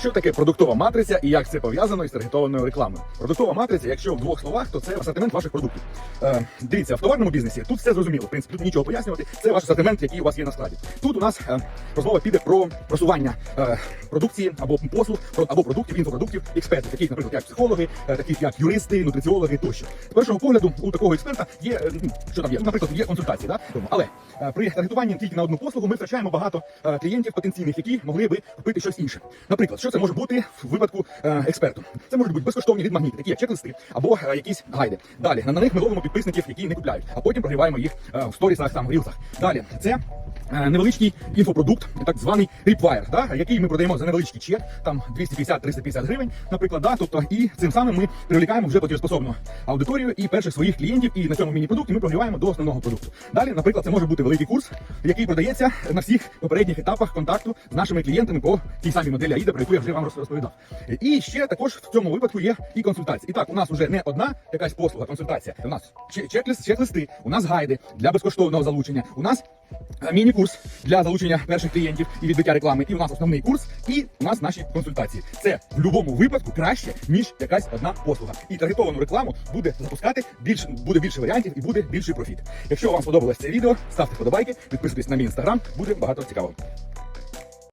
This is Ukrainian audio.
Що таке продуктова матриця і як це пов'язано із таргетованою рекламою? Продуктова матриця, якщо в двох словах, то це асортимент ваших продуктів. Е, дивіться, в товарному бізнесі тут все зрозуміло. В принципі, тут нічого пояснювати. Це ваш асортимент, який у вас є на складі. Тут у нас е, розмова піде про просування е, продукції або послуг, або продуктів, інфопродуктів експертів, таких, наприклад, як психологи, е, таких як юристи, нутриціологи тощо. З першого погляду у такого експерта є е, ну, що там є, Ну, наприклад, є консультації, да? але е, при таргетуванні тільки на одну послугу ми втрачаємо багато е, клієнтів потенційних, які могли би купити щось інше. Наприклад, що це може бути в випадку е, експерту? Це можуть бути безкоштовні від магніти, такі як чек-листи або е, якісь гайди. Далі на них ми ловимо підписників, які не купляють, а потім прогріваємо їх е, в сторісах, там в рілсах. Далі це. Е, Невеличкий інфопродукт, так званий Ripwire, да, який ми продаємо за невеличкий чек, там 250-350 гривень, наприклад, да, тобто, і цим самим ми привлікаємо вже платіжоспособну аудиторію і перших своїх клієнтів, і на цьому міні-продукті ми прогріваємо до основного продукту. Далі, наприклад, це може бути великий курс, який продається на всіх попередніх етапах контакту з нашими клієнтами по тій самій моделі AIDA, про яку я вже вам розповідав. І ще також в цьому випадку є і консультації. І так, у нас вже не одна якась послуга, консультація. У нас че- чек-лист, чек-листи, у нас гайди для безкоштовного залучення. У нас міні-курс для залучення перших клієнтів і відбиття реклами. І у нас основний курс, і у нас наші консультації. Це в будь-якому випадку краще, ніж якась одна послуга. І таргетовану рекламу буде запускати більше, буде більше варіантів і буде більший профіт. Якщо вам сподобалось це відео, ставте вподобайки, підписуйтесь на мій інстаграм, буде багато цікавого.